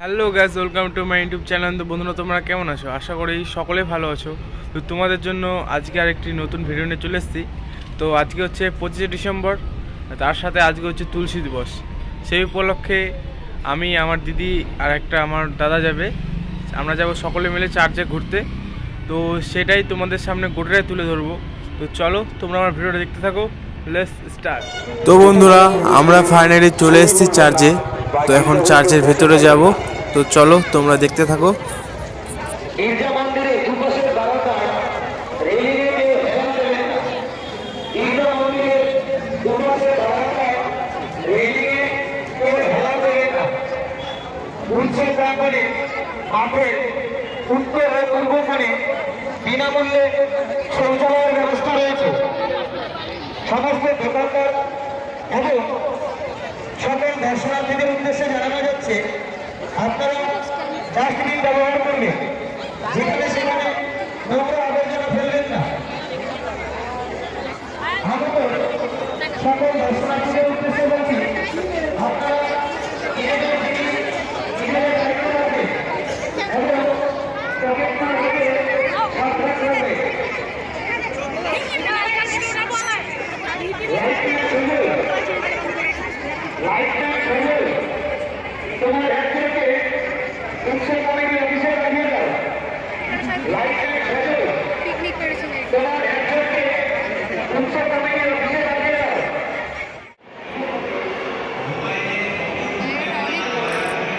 Hello guys welcome to my YouTube channel তো বন্ধুরা, তোমরা কেমন আছো? আশা করি সকলে ভালো আছো। তো তোমাদের জন্য আজকে আরেকটি নতুন ভিডিও নিয়ে চলে এসেছি। তো আজকে হচ্ছে পঁচিশে ডিসেম্বর, তার সাথে আজকে হচ্ছে তুলসী দিবস। সেই উপলক্ষে আমি, আমার দিদি আর একটা আমার দাদা যাবে। আমরা যাব সকলে মিলে চার্চে ঘুরতে। তো সেটাই তোমাদের সামনে গোটাটাই তুলে ধরবো। তো চলো, তোমরা আমার ভিডিওটা দেখতে থাকো। লেস স্টার্ট তো বন্ধুরা, আমরা ফাইনালি চলে এসেছি চার্চে। তো এখন চার্চের ভেতরে যাব। তো চলো, তোমরা দেখতে থাকো। বিনামূল্যে শৌচালয়ের ব্যবস্থা রয়েছে। সমস্ত দোকানদার দর্শনার্থীদের উদ্দেশ্যে জানানো যাচ্ছে আপনারা ডাস্টবিন ব্যবহার করবেন যেখানে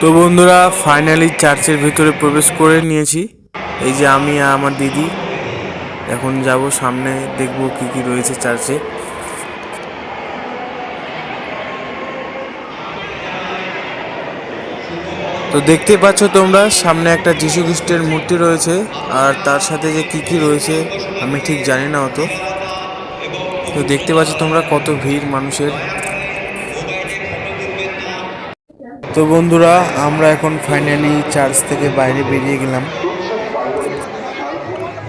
তো বন্ধুরা ফাইনালি চার্চের ভিতরে প্রবেশ করে নিয়েছি। এই যে আমি আর আমার দিদি। এখন যাব সামনে, দেখব কি কি রয়েছে চার্চে তো দেখতে পাচ্ছ তোমরা, সামনে একটা যীশু খ্রিস্টের মূর্তি রয়েছে। আর তার সাথে যে কি কি রয়েছে, আমি ঠিক জানি না অত। তো দেখতে পাচ্ছ তোমরা কত ভিড় মানুষের। তো বন্ধুরা, আমরা এখন ফাইনালি চার্চ থেকে বাইরে বেরিয়ে গেলাম।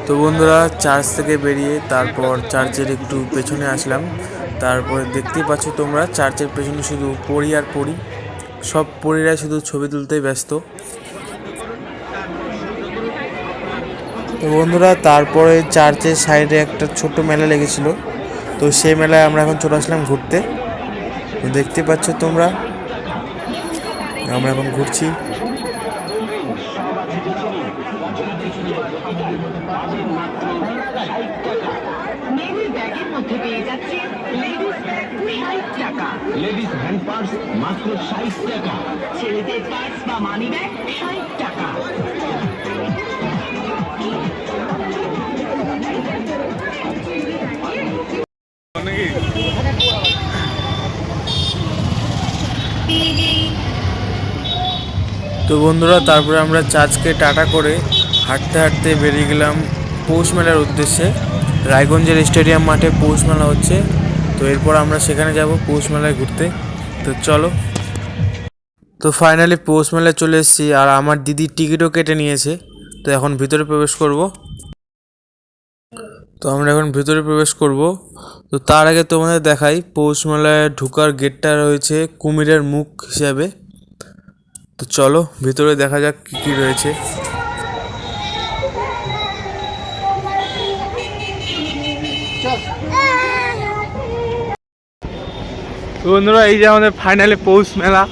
তো বন্ধুরা চার্চ থেকে বেরিয়ে তারপর চার্চের একটু পেছনে আসলাম। তারপরে দেখতেই পাচ্ছ তোমরা চার্চের পেছনে শুধু পড়ি আর পড়ি। সব পরীরা শুধু ছবি তুলতেই ব্যস্ত। তো বন্ধুরা, তারপরে চার্চের সাইডে একটা ছোট্ট মেলা লেগেছিল। তো সেই মেলায় আমরা এখন চলে আসলাম ঘুরতে। তো দেখতে পাচ্ছ তোমরা আমরা এখন ঘুরছি। লেডিস টাকা লেডিস হ্যান্ড পার্স মাত্র ষাট টাকা। ছেলেদের পার্স বা মানি ব্যাগ ষাট টাকা। তো বন্ধুরা, তারপরে আমরা চার্চকে টাটা করে হাঁটতে হাঁটতে বেরিয়ে গেলাম পৌষ মেলার উদ্দেশ্যে। রায়গঞ্জের স্টেডিয়াম মাঠে পৌষ মেলা হচ্ছে, তো এরপর আমরা সেখানে যাব পৌষ মেলায় ঘুরতে। তো চলো। তো ফাইনালি পৌষ মেলায় চলে এসেছি, আর আমার দিদি টিকিটও কেটে নিয়েছে, তো এখন ভিতরে প্রবেশ করব। তো আমরা এখন ভিতরে প্রবেশ করব। তো তার আগে তোমাদের দেখাই, পৌষ মেলায় ঢুকার গেটটা রয়েছে কুমিরের মুখ হিসাবে। তো চলো, ভিতরে দেখা যাক কি কি রয়েছে। বন্ধুরা, এই যে আমাদের ফাইনালি পৌষ মেলা।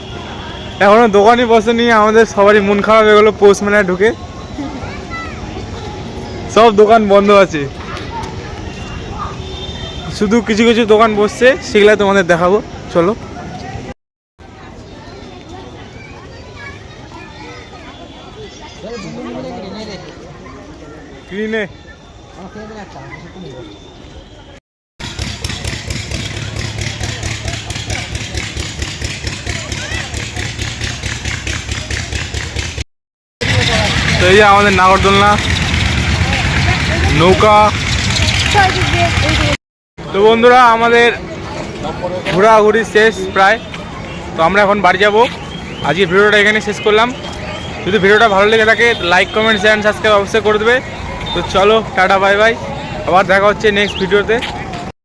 এখনও দোকানই বসেনি, আমাদের সবারই মন খারাপ হয়ে গেলো পৌষ মেলায় ঢুকে। সব দোকান বন্ধ আছে। শুধু কিছু কিছু দোকান বসছে, সেগুলা তোমাদের দেখাবো। চলো। কিনে তো এই আমাদের নাগরদোলনা। নৌকা। তো বন্ধুরা, আমাদের ঘোরাঘুরি শেষ প্রায়। তো আমরা এখন বাড়ি যাব। আজকে ভিডিওটা এখানে শেষ করলাম। যদি ভিডিওটা ভালো লেগে থাকে লাইক কমেন্ট শেয়ার সাবস্ক্রাইব অবশ্যই করে দেবে। তো চলো, টাটা বাই বাই আবার দেখা হচ্ছে নেক্সট ভিডিওতে